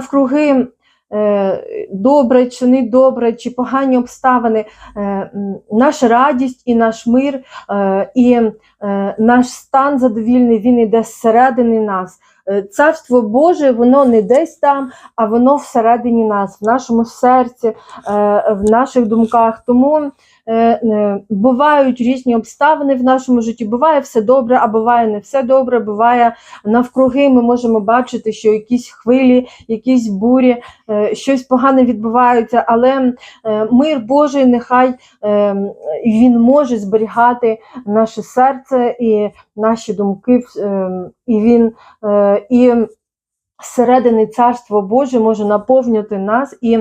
навкруги е, добре чи не добре, чи погані обставини, е, наша радість і наш мир, е, і наш стан задовільний, він іде зсередини нас. Е, Царство Боже, воно не десь там, а воно всередині нас, в нашому серці, е, в наших думках. Тому е, бувають різні обставини в нашому житті. Буває все добре, а буває не все добре. Буває навкруги. Ми можемо бачити, що якісь хвилі, якісь бурі, щось погане відбувається, але мир Божий, нехай він може зберігати наше серце і наші думки, і він і зсередини Царство Боже може наповнювати нас і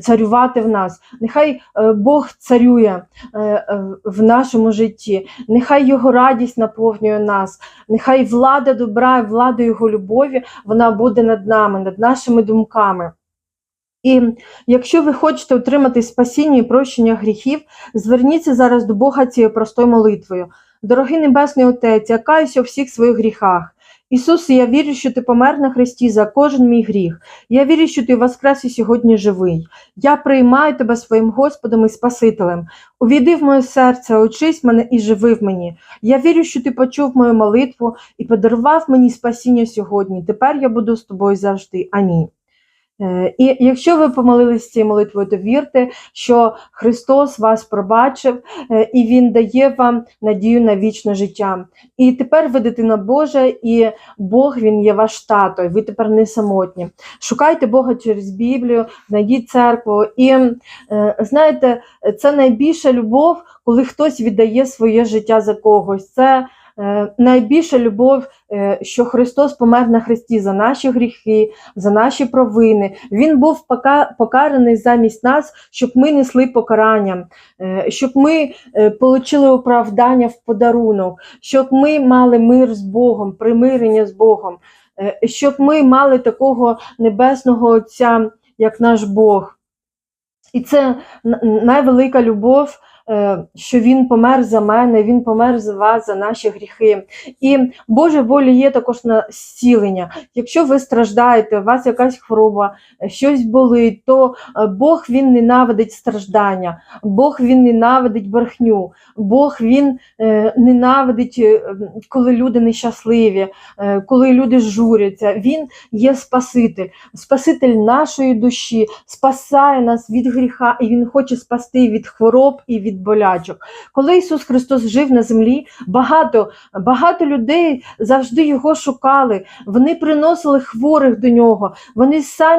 царювати в нас. Нехай е, Бог царює е, е, в нашому житті, нехай Його радість наповнює нас, нехай влада добра, і влада Його любові вона буде над нами, над нашими думками. І якщо ви хочете отримати спасіння і прощення гріхів, зверніться зараз до Бога цією простою молитвою. Дорогий Небесний Отець, я каюся у всіх своїх гріхах. Ісусе, я вірю, що ти помер на Христі за кожен мій гріх. Я вірю, що ти воскрес і сьогодні живий. Я приймаю тебе своїм Господом і Спасителем. Увійди в моє серце, очись мене і живи в мені. Я вірю, що ти почув мою молитву і подарував мені спасіння сьогодні. Тепер я буду з тобою завжди. Амінь. Е, І якщо ви помолились цією молитвою, то вірте, що Христос вас пробачив е, і Він дає вам надію на вічне життя. І тепер ви дитина Божа, і Бог Він є ваш тато, і ви тепер не самотні. Шукайте Бога через Біблію, знайдіть церкву. І е, знаєте, це найбільша любов, коли хтось віддає своє життя за когось. Це найбільша любов, е, що Христос помер на Христі за наші гріхи, за наші провини. Він був покараний замість нас, щоб ми несли покарання, е, щоб ми е, отримали оправдання в подарунок, щоб ми мали мир з Богом, примирення з Богом, е, щоб ми мали такого небесного Отця, як наш Бог. І це найвелика любов, е, що Він помер за мене, Він помер за вас, за наші гріхи. І Божа воля є також на зцілення. Якщо ви страждаєте, у вас якась хвороба, е, щось болить, то е, Бог Він ненавидить страждання, Бог Він ненавидить брехню, Бог Він е, ненавидить, е, коли люди нещасливі, е, коли люди журяться. Він є Спаситель, Спаситель нашої душі, спасає нас від гріха, і Він хоче спасти від хвороб і болячок. Коли Ісус Христос жив на землі, багато, багато людей завжди його шукали. Вони приносили хворих до нього. Вони самі.